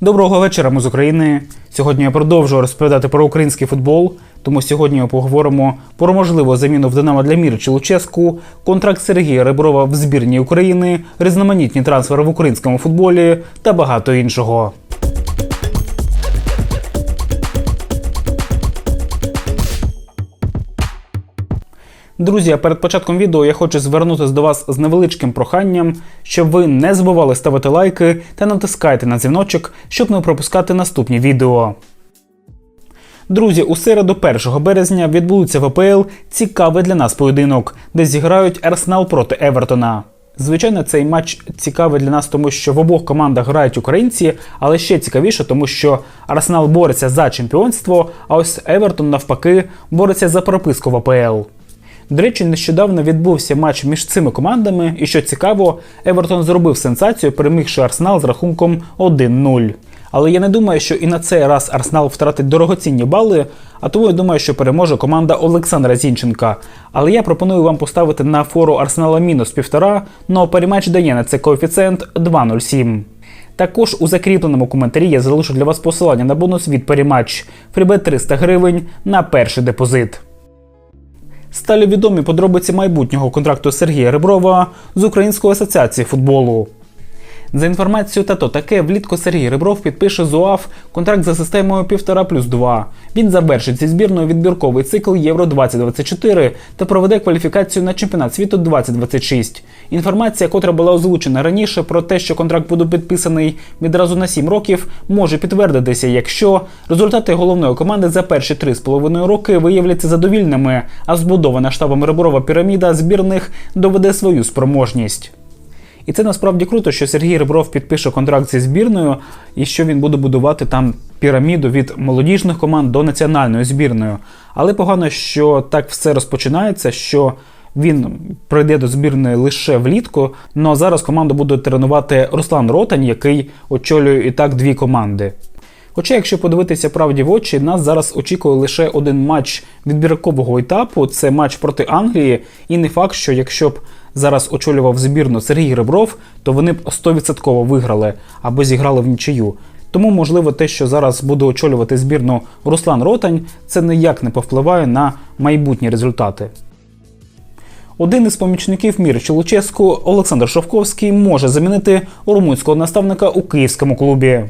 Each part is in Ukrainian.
Доброго вечора, ми з України. Сьогодні я продовжую розповідати про український футбол. Тому сьогодні ми поговоримо про можливу заміну в Динамо для Мірчі Луческу, контракт Сергія Реброва в збірній України, різноманітні трансфери в українському футболі та багато іншого. Друзі, перед початком відео я хочу звернутися до вас з невеличким проханням, щоб ви не забували ставити лайки та натискайте на дзвіночок, щоб не пропускати наступні відео. Друзі, у середу 1 березня відбудеться в АПЛ цікавий для нас поєдинок, де зіграють Арсенал проти Евертона. Звичайно, цей матч цікавий для нас, тому що в обох командах грають українці, але ще цікавіше, тому що Арсенал бореться за чемпіонство, а ось Евертон навпаки бореться за прописку в АПЛ. До речі, нещодавно відбувся матч між цими командами, і що цікаво, Евертон зробив сенсацію, перемігши Арсенал з рахунком 1-0. Але я не думаю, що і на цей раз Арсенал втратить дорогоцінні бали, а тому я думаю, що переможе команда Олександра Зінченка. Але я пропоную вам поставити на фору Арсенала мінус півтора, но перемач дає на це коефіцієнт 2,07. Також у закріпленому коментарі я залишу для вас посилання на бонус від перематч Фрібет 300 гривень на перший депозит. Сталі відомі подробиці майбутнього контракту Сергія Реброва з Української асоціації футболу. За інформацією тато таке, влітку Сергій Ребров підпише з контракт за системою 1,5 плюс 2. Він завершить зі збірною відбірковий цикл Євро 2024 та проведе кваліфікацію на чемпіонат світу 2026. Інформація, котра була озвучена раніше, про те, що контракт буде підписаний відразу на 7 років, може підтвердитися, якщо результати головної команди за перші 3,5 роки виявляться задовільними, а збудована штабом Реброва піраміда збірних доведе свою спроможність. І це насправді круто, що Сергій Ребров підпише контракт зі збірною, і що він буде будувати там піраміду від молодіжних команд до національної збірної. Але погано, що так все розпочинається, що він прийде до збірної лише влітку. Ну а зараз команду буде тренувати Руслан Ротань, який очолює і так дві команди. Хоча, якщо подивитися правді в очі, нас зараз очікує лише один матч відбіркового етапу це матч проти Англії, і не факт, що якщо б зараз очолював збірну Сергій Ребров, то вони б 100% виграли або зіграли в нічию. Тому, можливо, те, що зараз буде очолювати збірну Руслан Ротань, це ніяк не повпливає на майбутні результати. Один із помічників Мірчі Луческу Олександр Шовковський може замінити румунського наставника у київському клубі.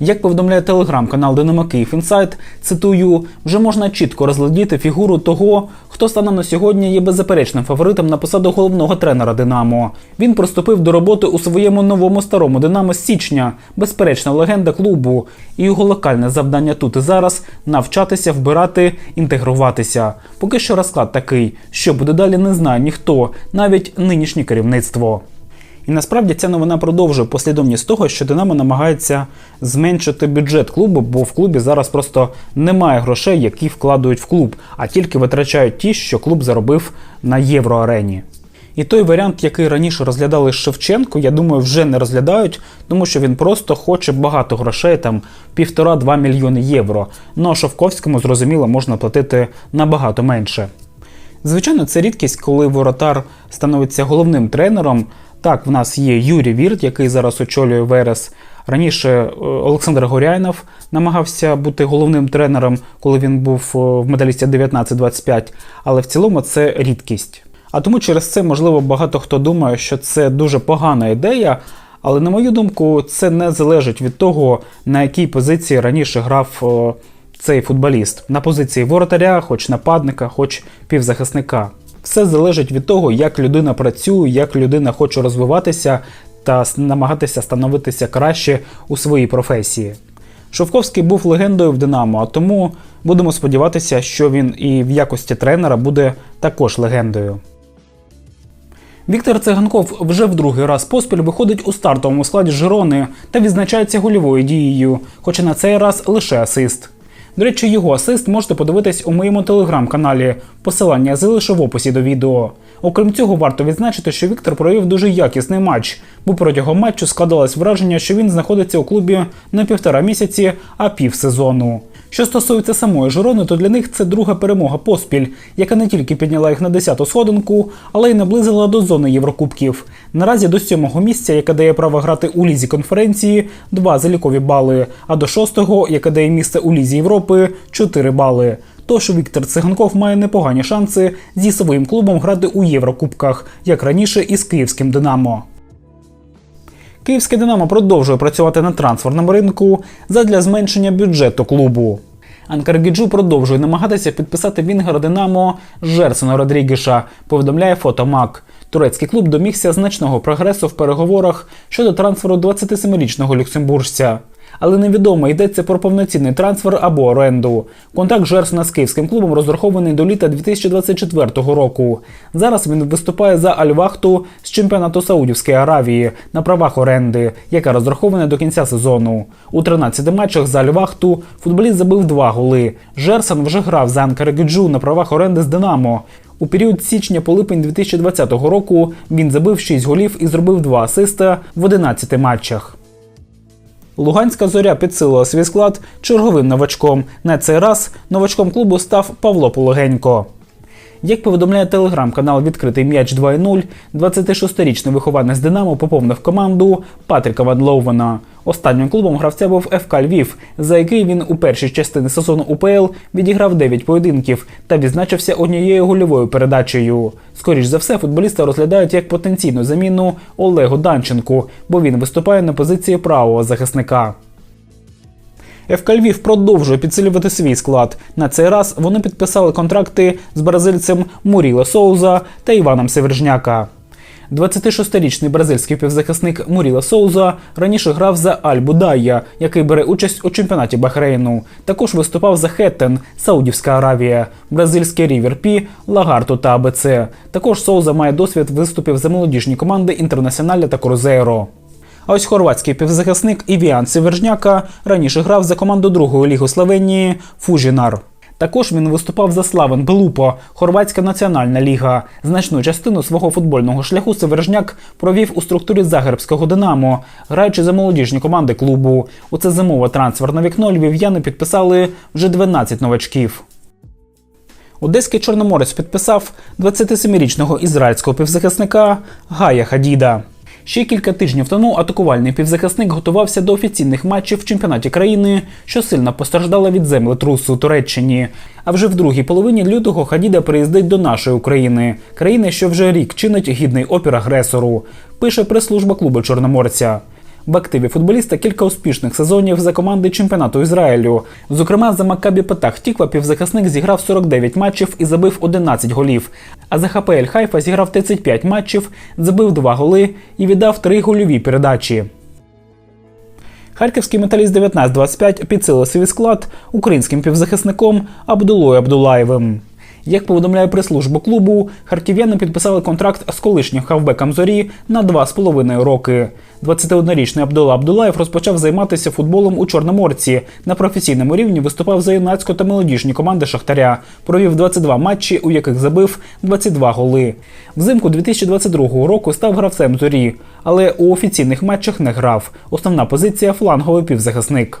Як повідомляє телеграм-канал Динамо Київ Інсайт, цитую, вже можна чітко розглядіти фігуру того, хто станом на сьогодні є беззаперечним фаворитом на посаду головного тренера Динамо. Він приступив до роботи у своєму новому старому Динамо з січня, безперечна легенда клубу, і його локальне завдання тут і зараз навчатися, вбирати, інтегруватися. Поки що розклад такий, що буде далі, не знає ніхто, навіть нинішнє керівництво. І насправді ця новина продовжує послідовність того, що Динамо намагається зменшити бюджет клубу, бо в клубі зараз просто немає грошей, які вкладають в клуб, а тільки витрачають ті, що клуб заробив на євроарені. І той варіант, який раніше розглядали Шевченко, я думаю, вже не розглядають, тому що він просто хоче багато грошей, там півтора-два мільйони євро. Ну а Шовковському, зрозуміло, можна платити набагато менше. Звичайно, це рідкість, коли воротар становиться головним тренером. Так, в нас є Юрій Вірт, який зараз очолює Верес. Раніше е, Олександр Горяйнов намагався бути головним тренером, коли він був е, в медалісті 19-25, але в цілому це рідкість. А тому через це, можливо, багато хто думає, що це дуже погана ідея. Але на мою думку, це не залежить від того, на якій позиції раніше грав е, цей футболіст. На позиції воротаря, хоч нападника, хоч півзахисника. Все залежить від того, як людина працює, як людина хоче розвиватися та намагатися становитися краще у своїй професії. Шовковський був легендою в Динамо, а тому будемо сподіватися, що він і в якості тренера буде також легендою. Віктор Циганков вже в другий раз поспіль виходить у стартовому складі Жирони та відзначається гольовою дією, хоча на цей раз лише асист. До речі, його асист можете подивитись у моєму телеграм-каналі. Посилання я залишу в описі до відео. Окрім цього, варто відзначити, що Віктор провів дуже якісний матч, бо протягом матчу складалось враження, що він знаходиться у клубі не півтора місяці, а пів сезону. Що стосується самої Жирони, то для них це друга перемога поспіль, яка не тільки підняла їх на 10-ту сходинку, але й наблизила до зони Єврокубків. Наразі до сьомого місця, яке дає право грати у лізі конференції, два залікові бали, а до шостого, яке дає місце у лізі Європи, 4 бали. Тож Віктор Циганков має непогані шанси зі своїм клубом грати у Єврокубках, як раніше із київським Динамо. Київське Динамо продовжує працювати на трансферному ринку задля зменшення бюджету клубу. Анкаргіджу продовжує намагатися підписати Вінгера Динамо Жерсона Родрігіша, повідомляє Фотомак. Турецький клуб домігся значного прогресу в переговорах щодо трансферу 27-річного люксембуржця. Але невідомо йдеться про повноцінний трансфер або оренду. Контракт Жерсона з київським клубом розрахований до літа 2024 року. Зараз він виступає за Альвахту з чемпіонату Саудівської Аравії на правах оренди, яка розрахована до кінця сезону. У 13 матчах за Альвахту футболіст забив два голи. Жерсон вже грав за Анкарагіджу на правах оренди з Динамо. У період з січня по липень 2020 року він забив 6 голів і зробив 2 асиста в 11 матчах. Луганська зоря підсилила свій склад черговим новачком. На цей раз новачком клубу став Павло Пологенько. Як повідомляє телеграм-канал Відкритий м'яч 2.0, 26-річний вихованець Динамо поповнив команду Патріка Ван Лоувена. Останнім клубом гравця був ФК Львів, за який він у першій частині сезону УПЛ відіграв 9 поєдинків та відзначився однією гольовою передачею. Скоріш за все, футболіста розглядають як потенційну заміну Олегу Данченку, бо він виступає на позиції правого захисника. ФК Львів продовжує підсилювати свій склад. На цей раз вони підписали контракти з бразильцем Муріло Соуза та Іваном Севержняка. 26-річний бразильський півзахисник Муріла Соуза раніше грав за Аль-Будайя, який бере участь у чемпіонаті Бахрейну. Також виступав за Хеттен, Саудівська Аравія, бразильський Рівер Пі, Лагарту та АБЦ. Також Соуза має досвід виступів за молодіжні команди Інтернаціоналя та Крузейро. А ось хорватський півзахисник Івіан Севержняка раніше грав за команду другої ліги Словенії Фужінар. Також він виступав за Славен Белупо, Хорватська національна ліга. Значну частину свого футбольного шляху Севержняк провів у структурі Загребського Динамо, граючи за молодіжні команди клубу. У це зимове трансферне вікно львів'яни підписали вже 12 новачків. Одеський Чорноморець підписав 27-річного ізраїльського півзахисника Гая Хадіда. Ще кілька тижнів тому атакувальний півзахисник готувався до офіційних матчів в чемпіонаті країни, що сильно постраждала від землетрусу Туреччині. А вже в другій половині лютого Хадіда приїздить до нашої України, країни, що вже рік чинить гідний опір агресору. Пише прес-служба клубу Чорноморця. В активі футболіста кілька успішних сезонів за команди чемпіонату Ізраїлю. Зокрема, за Маккабі Петах Тіква півзахисник зіграв 49 матчів і забив 11 голів. А за ХПЛ Хайфа зіграв 35 матчів, забив 2 голи і віддав 3 гольові передачі. Харківський металіст 1925 підсилив свій склад українським півзахисником Абдулою Абдулаєвим. Як повідомляє прес-служба клубу, харків'яни підписали контракт з колишнім хавбеком зорі на 2,5 роки. 21-річний Абдула Абдулаєв розпочав займатися футболом у Чорноморці. На професійному рівні виступав за юнацьку та молодіжні команди Шахтаря. Провів 22 матчі, у яких забив 22 голи. Взимку 2022 року став гравцем зорі, але у офіційних матчах не грав. Основна позиція фланговий півзахисник.